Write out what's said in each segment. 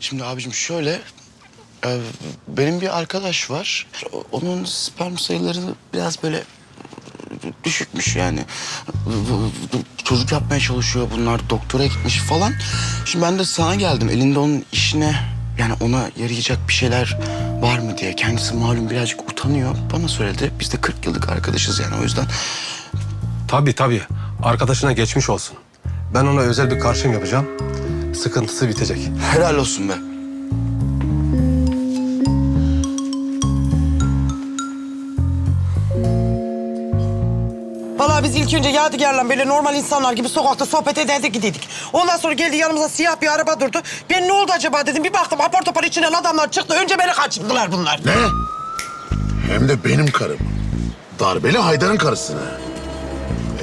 Şimdi abicim şöyle... e, benim bir arkadaş var. Onun sperm sayıları biraz böyle düşükmüş yani. Çocuk yapmaya çalışıyor bunlar. Doktora gitmiş falan. Şimdi ben de sana geldim. Elinde onun işine yani ona yarayacak bir şeyler var mı diye. Kendisi malum birazcık utanıyor. Bana söyledi. Biz de 40 yıllık arkadaşız yani o yüzden. Tabii tabii. Arkadaşına geçmiş olsun. Ben ona özel bir karşım yapacağım. Sıkıntısı bitecek. Helal olsun be. Vallahi biz ilk önce Yadigar'la böyle normal insanlar gibi sokakta sohbet ederdik gidiydik. Ondan sonra geldi yanımıza siyah bir araba durdu. Ben ne oldu acaba dedim. Bir baktım apar topar içinden adamlar çıktı. Önce beni kaçırdılar bunlar. Ne? Hem de benim karım. Darbeli Haydar'ın karısını.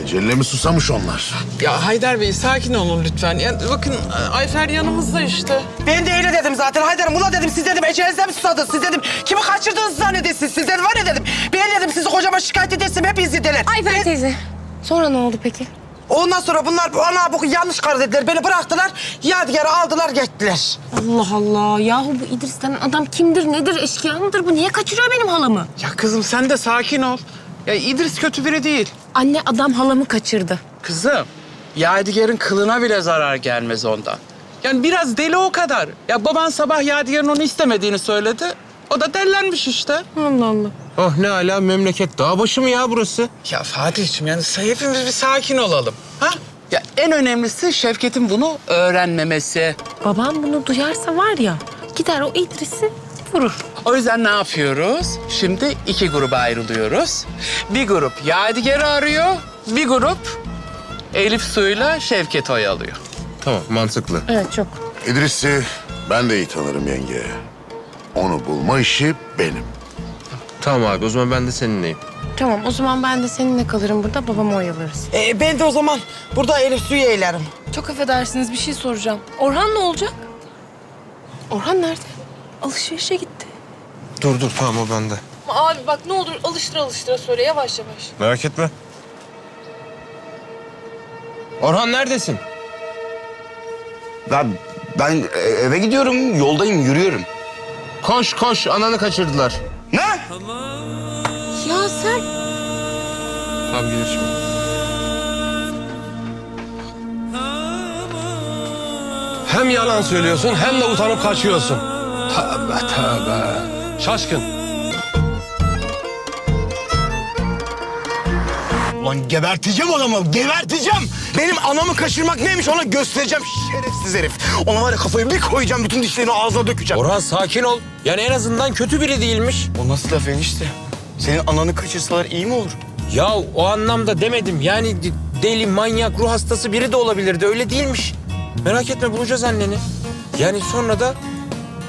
Ecelle mi susamış onlar? Ya Haydar Bey sakin olun lütfen. Ya, bakın Ayfer yanımızda işte. Ben de öyle dedim zaten. Haydar'ım ula dedim siz dedim ecelinize mi susadınız? Siz dedim kimi kaçırdığınızı zannediyorsunuz? Siz dedim var ya dedim. Ben dedim sizi kocama şikayet edersin hep izlediler. Ayfer teyze. Sonra ne oldu peki? Ondan sonra bunlar bu ana bu yanlış karı dediler. Beni bıraktılar. Yadigar'ı aldılar gittiler. Allah Allah. Yahu bu İdris denen adam kimdir, nedir, eşkıya mıdır? Bu niye kaçırıyor benim halamı? Ya kızım sen de sakin ol. Ya İdris kötü biri değil. Anne adam halamı kaçırdı. Kızım, Yadigar'ın kılına bile zarar gelmez ondan. Yani biraz deli o kadar. Ya baban sabah Yadigar'ın onu istemediğini söyledi. O da dellenmiş işte. Allah Allah. Oh ne ala memleket dağ başı mı ya burası? Ya Fatih'ciğim yani hepimiz bir sakin olalım. Ha? Ya en önemlisi Şevket'in bunu öğrenmemesi. Babam bunu duyarsa var ya gider o İdris'i vurur. O yüzden ne yapıyoruz? Şimdi iki gruba ayrılıyoruz. Bir grup Yadigar'ı arıyor, bir grup Elif Su'yla Şevket oyalıyor. Tamam mantıklı. Evet çok. İdris'i ben de iyi tanırım yenge. Onu bulma işi benim. Tamam abi o zaman ben de seninleyim. Tamam o zaman ben de seninle kalırım burada babamı oyalarız. Ee, ben de o zaman burada Elif suyu eğlerim. Çok affedersiniz bir şey soracağım. Orhan ne olacak? Orhan nerede? Alışverişe gitti. Dur dur tamam o bende. Ama Abi bak ne olur alıştıra alıştıra söyle yavaş yavaş. Merak etme. Orhan neredesin? Ben, ben eve gidiyorum. Yoldayım, yürüyorum. Koş koş ananı kaçırdılar. Ne? Ya sen Tamam gelir şimdi. Hem yalan söylüyorsun hem de utanıp kaçıyorsun. Tövbe tövbe. Şaşkın. Ulan geberteceğim adamı, geberteceğim. Benim anamı kaçırmak neymiş ona göstereceğim şerefsiz herif. Ona var ya kafayı bir koyacağım, bütün dişlerini ağzına dökeceğim. Orhan sakin ol. Yani en azından kötü biri değilmiş. O nasıl laf enişte? Senin ananı kaçırsalar iyi mi olur? Ya o anlamda demedim. Yani deli, manyak, ruh hastası biri de olabilirdi. Öyle değilmiş. Merak etme bulacağız anneni. Yani sonra da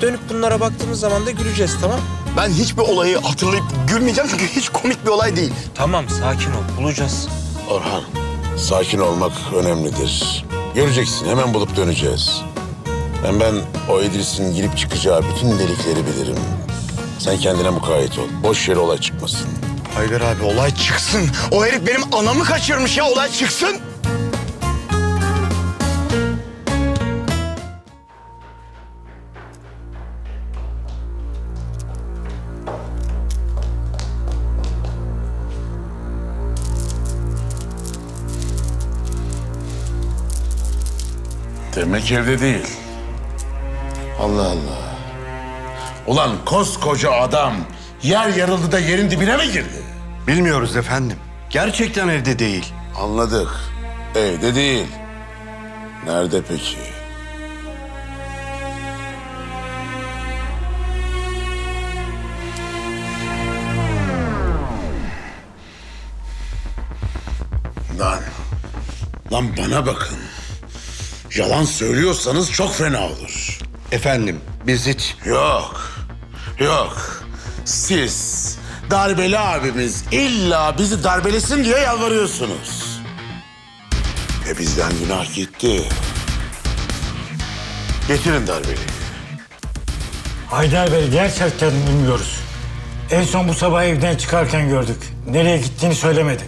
dönüp bunlara baktığımız zaman da güleceğiz tamam? Ben hiçbir olayı hatırlayıp gülmeyeceğim çünkü hiç komik bir olay değil. Tamam sakin ol bulacağız. Orhan, sakin olmak önemlidir. Göreceksin hemen bulup döneceğiz. Hem ben o İdris'in girip çıkacağı bütün delikleri bilirim. Sen kendine mukayyet ol. Boş yere olay çıkmasın. Haydar abi olay çıksın. O herif benim anamı kaçırmış ya olay çıksın. Demek evde değil. Allah Allah. Ulan koskoca adam yer yarıldı da yerin dibine mi girdi? Bilmiyoruz efendim. Gerçekten evde değil. Anladık. Evde değil. Nerede peki? Lan. Lan bana bakın. Yalan söylüyorsanız çok fena olur. Efendim biz hiç... Yok. Yok. Siz darbeli abimiz illa bizi darbelesin diye yalvarıyorsunuz. E bizden günah gitti. Getirin darbeli. Haydar Bey gerçekten bilmiyoruz. En son bu sabah evden çıkarken gördük. Nereye gittiğini söylemedi.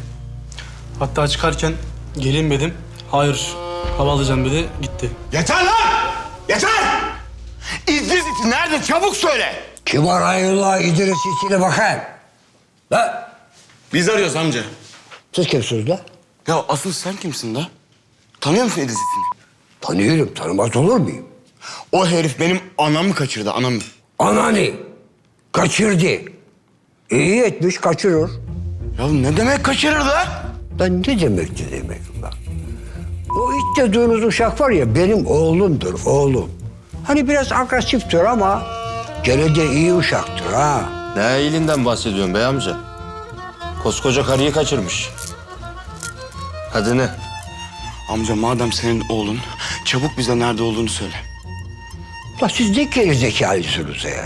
Hatta çıkarken gelin dedim. Hayır hava alacağım dedi gitti. Yeter lan! Yeter! İdris iti nerede? Çabuk söyle. Kim arayıyorlar İdris içine bakayım. La Biz arıyoruz amca. siz kimsiniz la? Ya asıl sen kimsin da? Tanıyor musun İdris itini? Tanıyorum tanımaz olur muyum? O herif benim anamı kaçırdı anamı. Ananı kaçırdı. İyi etmiş kaçırır. Ya ne demek kaçırır lan? Lan ne demek ne demek lan? İt dediğiniz uşak var ya benim oğlumdur oğlum. Hani biraz agresiftir ama gene de iyi uşaktır ha. Ne iyiliğinden bahsediyorsun bey amca? Koskoca karıyı kaçırmış. Hadi ne? Amca madem senin oğlun çabuk bize nerede olduğunu söyle. Ulan siz ne geri zekalısınız ya?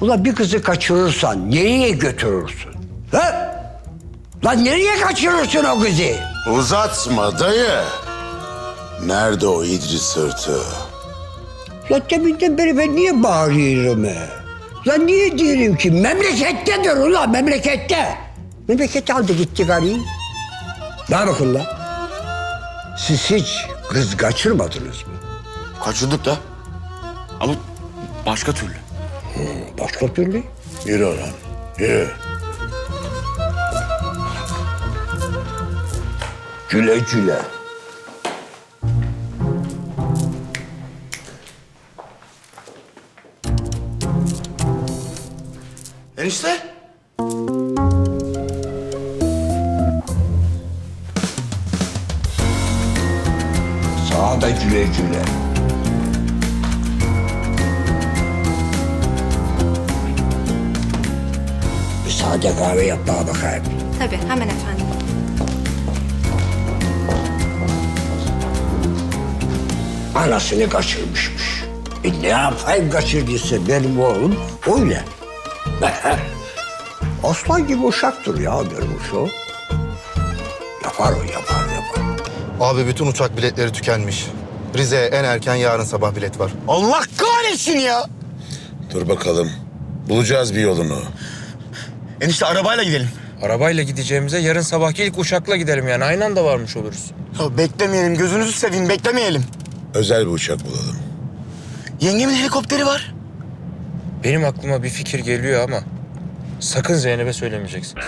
Ulan bir kızı kaçırırsan nereye götürürsün? Ha? Lan nereye kaçırırsın o kızı? Uzatma dayı. Nerede o İdris sırtı? Lan deminden beri ben niye bağırıyorum he? Lan niye diyorum ki memlekettedir ulan memlekette. Memlekete aldı gitti karıyı. Ne bakın lan? Siz hiç kız kaçırmadınız mı? Kaçırdık da. Ama başka türlü. Başka türlü? Yürü lan. Yürü. Güle güle. Enişte. Sağda güle güle. Bir sade kahve yap bana bakayım. Tabii hemen efendim. Anasını kaçırmışmış. E ne yapayım kaçırdıysa benim oğlum öyle. Aslan gibi uşaktır ya benim uşağım. Yapar o yapar yapar. Abi bütün uçak biletleri tükenmiş. Rize'ye en erken yarın sabah bilet var. Allah kahretsin ya. Dur bakalım. Bulacağız bir yolunu. Enişte arabayla gidelim. Arabayla gideceğimize yarın sabahki ilk uçakla gidelim yani. Aynı anda varmış oluruz. Ya beklemeyelim gözünüzü seveyim beklemeyelim. Özel bir uçak bulalım. Yengemin helikopteri var. Benim aklıma bir fikir geliyor ama sakın Zeynep'e söylemeyeceksiniz.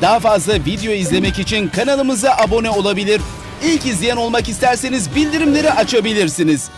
Daha fazla video izlemek için kanalımıza abone olabilir. İlk izleyen olmak isterseniz bildirimleri açabilirsiniz.